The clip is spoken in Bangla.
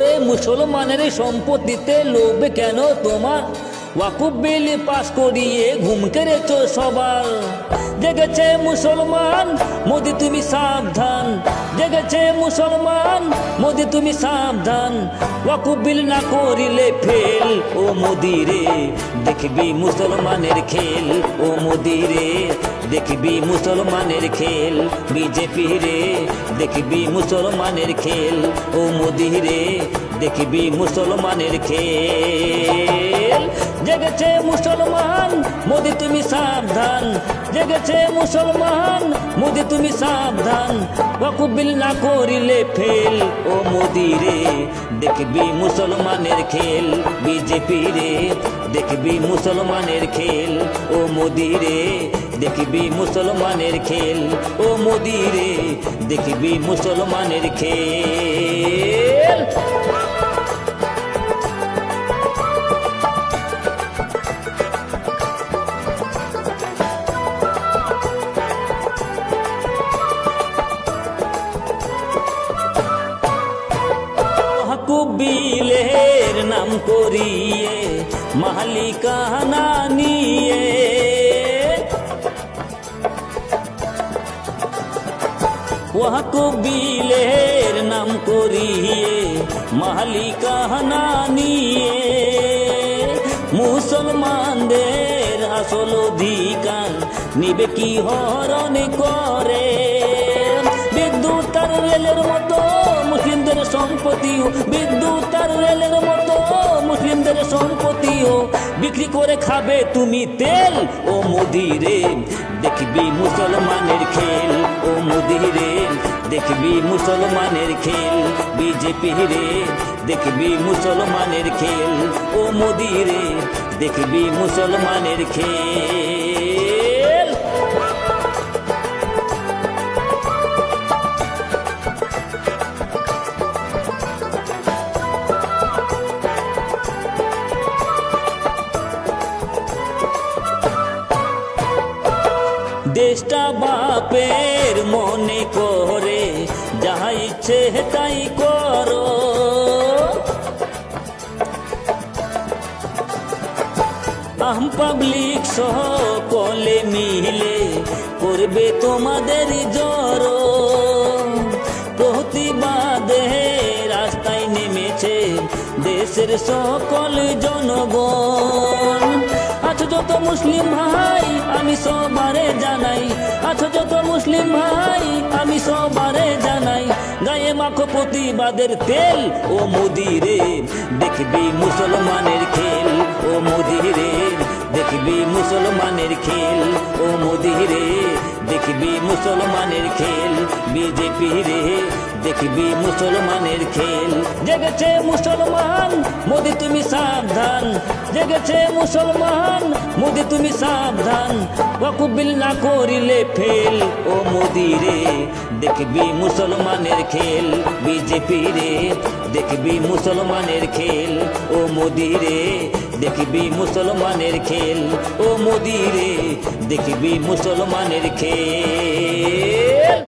করে মুসলমানের সম্পত্তিতে লোভ কেন তোমার ওয়াকুব বিল পাস করিয়ে ঘুম কেড়েছ সবার। জেগেছে মুসলমান, মোদি তুমি সাবধান। জেগেছে মুসলমান, মোদি তুমি সাবধান। ওয়াকুব বিল না করিলে ফেল ও মোদি রে। দেখবি মুসলমানের খেল ও মোদি রে। দেখবি মুসলমানের খেল বিজেপি রে। দেখবি মুসলমানের খেল ও মোদি রে। দেখবি মুসলমানের খেল। জেগেছে মুসলমান, মোদি তুমি সাবধান। জেগেছে মুসলমান, মোদি তুমি সাবধান। ওয়াকুবিল না করিলে ফেল। ও মোদি রে, দেখবি মুসলমানের খেল। বিজেপি রে, দেখবি মুসলমানের খেল। ও মোদি রে দেখবি মুসলমানের খেল। ও মোদিরে দেখবি মুসলমানের খেল। কবিলের নাম করিয়ে মালিকানা নিয়ে কবিলের নাম করিয়ে মালিকানা নিয়ে মুসলমানদের আসল অধিকার নিবে কি হরণ করে। বিদ্যুৎ আর রেলের মতো মুসলিমদের সম্পত্তিও বিদ্যুৎ আর রেলের মতো মুসলিমদের সম্পত্তিও বিক্রি করে খাবে তুমি তেল। ও মুদিরে দেখবি মুসলমানের খেল। ও মুদিরে দেখবি মুসলমানের খেল। বিজেপি রে, দেখবি মুসলমানের খেল। ও মোদি রে, দেখবি মুসলমানের খেল। দেশটা বাপের মনে করে, যাহা ইচ্ছে তাই করো। পাবলিক সহ কলে মিলে করবে তোমাদের জড়। প্রতিবাদে রাস্তায় নেমেছে দেশের সকল জনগণ। আছো যত মুসলিম ভাই, আমি সবারে জানাই। আছো যত মুসলিম ভাই, আমি সবারে জানাই। গায়ে মাখো প্রতিবাদের তেল, ও মোদি রে দেখবি মুসলমানের খেল, ও মোদি রে দেখবি মুসলমানের খেল, ও মোদি রে দেখবি মুসলমানের খেল, বিজেপি রে। দেখবি মুসলমানের খেল। জেগেছে মুসলমান, মোদি তুমি সাবধান। জেগেছে মুসলমান, মোদি তুমি সাবধান। ওয়াকুবিল না করিলে ফেল। ও মোদি রে, দেখবি মুসলমানের খেল। বিজেপি রে, দেখবি মুসলমানের খেল। ও মোদি রে, দেখবি মুসলমানের খেল। ও মোদি রে, দেখবি মুসলমানের খেল।